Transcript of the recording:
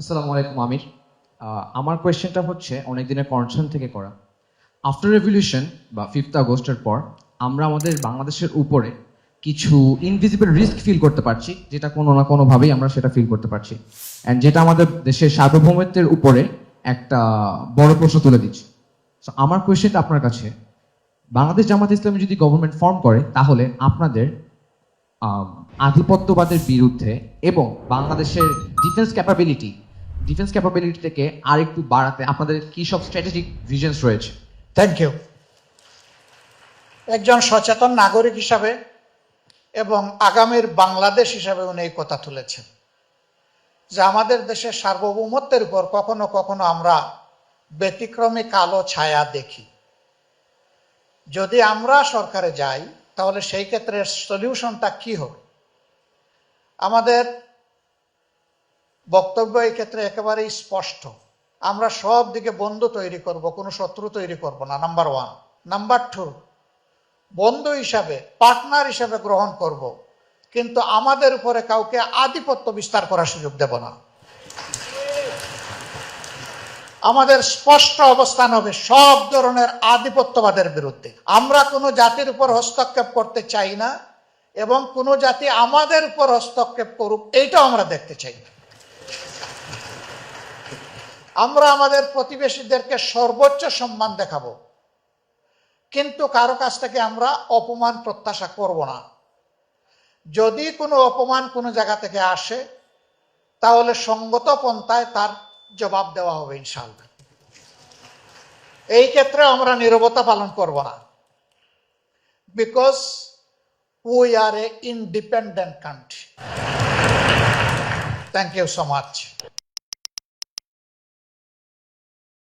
আসসালামু আলাইকুম আমির। আমার কোয়েশ্চেনটা হচ্ছে অনেক দিনের কনসার্ন থেকে করা। আফটার রেভলিউশন বা ফিফথ আগস্টের পর আমরা আমাদের বাংলাদেশের উপরে কিছু ইনভিজিবল রিস্ক ফিল করতে পারছি যেটা কোনো না কোনোভাবেই আমরা সেটা ফিল করতে পারছি। অ্যান্ড যেটা আমাদের দেশের সার্বভৌমত্বের উপরে একটা বড় প্রশ্ন তুলে দিচ্ছে। So, আমার কোয়েশ্চেনটা আপনার কাছে বাংলাদেশ জামাত ইসলামী যদি গভর্নমেন্ট ফর্ম করে তাহলে আপনাদের আধিপত্যবাদের বিরুদ্ধে এবং বাংলাদেশের ডিফেন্স ক্যাপাবিলিটি ডিফেন্স ক্যাপাবিলিটি থেকে আরেকটু বাড়াতে আপনাদের কি সব স্ট্র্যাটেজিক ভিশনস রয়েছে? থ্যাংক ইউ একজন সচেতন নাগরিক হিসাবে এবং আগামীর বাংলাদেশ হিসাবে উনি এই কথা তুলেছেন যে আমাদের দেশের সার্বভৌমত্বের উপর কখনো কখনো আমরা ব্যতিক্রমী কালো ছায়া দেখি। যদি আমরা সরকারে যাই, তাহলে সেই ক্ষেত্রে সলিউশনটা কি হবে? আমাদের বক্তব্য এই ক্ষেত্রে একেবারেই স্পষ্ট। আমরা সব দিকে বন্ধু তৈরি করব, কোনো শত্রু তৈরি করব না নাম্বার ওয়ান নাম্বার টু বন্ধু হিসাবে পার্টনার হিসাবে গ্রহণ করব। কিন্তু আমাদের উপরে কাউকে আধিপত্য বিস্তার করার সুযোগ দেব না। আমাদের স্পষ্ট অবস্থান হবে সব ধরনের আধিপত্যবাদের বিরুদ্ধে। আমরা কোনো জাতির উপর হস্তক্ষেপ করতে চাই না এবং কোনো জাতি আমাদের উপর হস্তক্ষেপ করুক, এইটাও আমরা দেখতে চাই। না আমরা আমাদের প্রতিবেশীদেরকে সর্বোচ্চ সম্মান দেখাবো। কিন্তু কারও কাছ থেকে আমরা অপমান, প্রত্যাশা করব না। যদি কোনো অপমান কোনো জায়গা থেকে আসে, তাহলে সঙ্গত পন্থায় তার জবাব দেওয়া হবে ইনশাল্লাহ এই ক্ষেত্রে আমরা নীরবতা পালন করব না। Because we are a independent country thank you so much